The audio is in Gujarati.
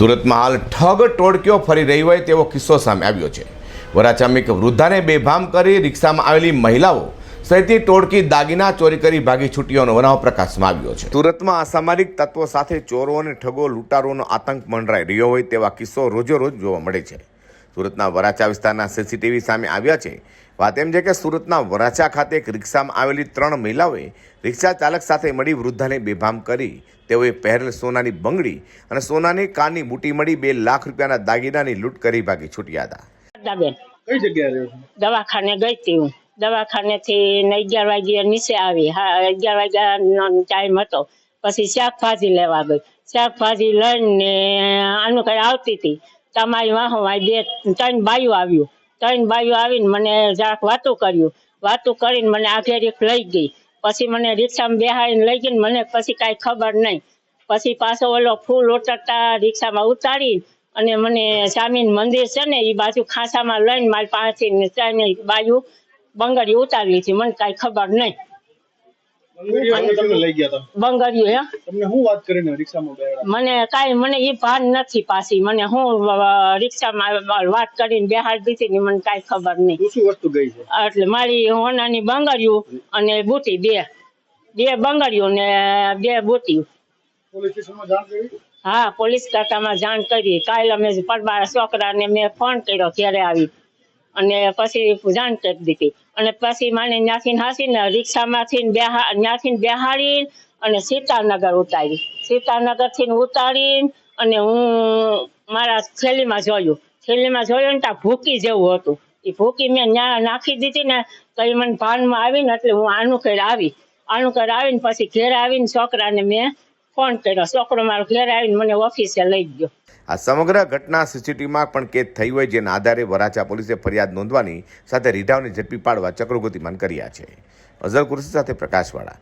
સુરતમાં હાલ ઠગ ટોળકીઓ ફરી રહી હોય તેવો કિસ્સો સામે આવ્યો છે. વરાચામિક વૃદ્ધાને બેભામ કરી રિક્ષામાં આવેલી મહિલાઓ સહિતની ટોળકી દાગીના ચોરી કરી ભાગી છૂટીઓનો બનાવ પ્રકાશમાં આવ્યો છે. સુરતમાં અસામાજિક તત્વો સાથે ચોરો અને ઠગો લૂંટારોનો આતંક મંડરાઈ રહ્યો હોય તેવા કિસ્સો રોજોરોજ જોવા મળે છે. સુરતના વરાછા વિસ્તારના સીસીટીવી સામે આવ્યા છે. વાત એમ છે કે સુરતના વરાછા ખાતે એક રિક્ષામાં આવેલી ત્રણ મહિલાઓએ રિક્ષા ચાલક સાથે મળી વૃદ્ધાને બેભામ કરી તેઓએ પહેરેલ સોનાની બંગડી અને સોનાની કાનની બુટી મળી બે લાખ રૂપિયાના દાગીનાની લૂંટ કરી ભાગી છૂટ્યા હતા. કઈ જગ્યાએ દવાખાને ગઈ હતી હું. દવાખાનેથી અગિયાર વાગ્યે નીચે આવી. હા અગિયાર વાગ્યાનો ટાઈમ હતો. પછી શાકભાજી લેવા ગઈ. શાકભાજી લઈને આનું કઈ આવતી હતી. તમારી વાહો બે, ત્રણ બાયું આવ્યું. ત્રણ બાયું આવીને મને જરાક વાતું કર્યું. વાતું કરીને મને આઘેર એક લઈ ગઈ. પછી મને રિક્ષામાં બેહાડીને લઈ ગઈ મને પછી કાંઈ ખબર નહીં. પછી પાછો ઓલો ફૂલ ઓટરતા રિક્ષામાં ઉતારી અને મને સ્વામીનું મંદિર છે ને એ બાજુ ખાંસામાં લઈને મારી પાસેથી ત્રણ બાજુ બંગડી ઉતારી લીધી મને કાંઈ ખબર નહીં. બંગડીઓ તમને લઈ ગયા હતા બંગડીયું હે? તમને શું વાત કરીને રિક્ષામાં બેહાડ્યા મને કાંઈ મને એ ભાન નથી પાછી. મને હું રિક્ષામાં વાત કરીને બેહાડી દીધી ને મને કાંઈ ખબર નહીં. શું શું વસ્તુ ગઈ છે. એટલે મારી હોનાની બંગડીયું અને બુટી બે. બે બંગડીયું ને બે બુટી. હા પોલીસ ખાતામાં જાણ કરી. કાલે અમે પરબાર છોકરાને મેં ફોન કર્યો ક્યારે આવી. અને પછી જાણ કરી દીધી. અને પછી માને ત્યાંથી હાસીને રિક્ષામાંથી ત્યાંથી બેહાડી અને સીતાનગર ઉતારી. સીતાનગરથી ઉતારી અને હું મારા થેલીમાં જોયું. થેલીમાં જોયું ને ત્યાં ભૂકી જેવું હતું. એ ભૂકી મેં ન્યા નાખી દીધી ને તો એ મને ભાનમાં આવીને એટલે હું આનું ઘરે આવી. આનું ઘરે આવીને પછી ઘેર આવીને છોકરાને મેં ફોન કર્યો છોકરો મારો ઘરે આવીને મને ઓફિસે લઈ ગયો. આ સમગ્ર ઘટના સીસીટીવીમાં પણ કેદ થઈ હોય જેના આધારે વરાછા પોલીસે ફરિયાદ નોંધવાની સાથે રીઢાઓને ઝડપી પાડવા ચક્રોગતિમાન કર્યા છે. અઝર કુરશી સાથે પ્રકાશવાળા.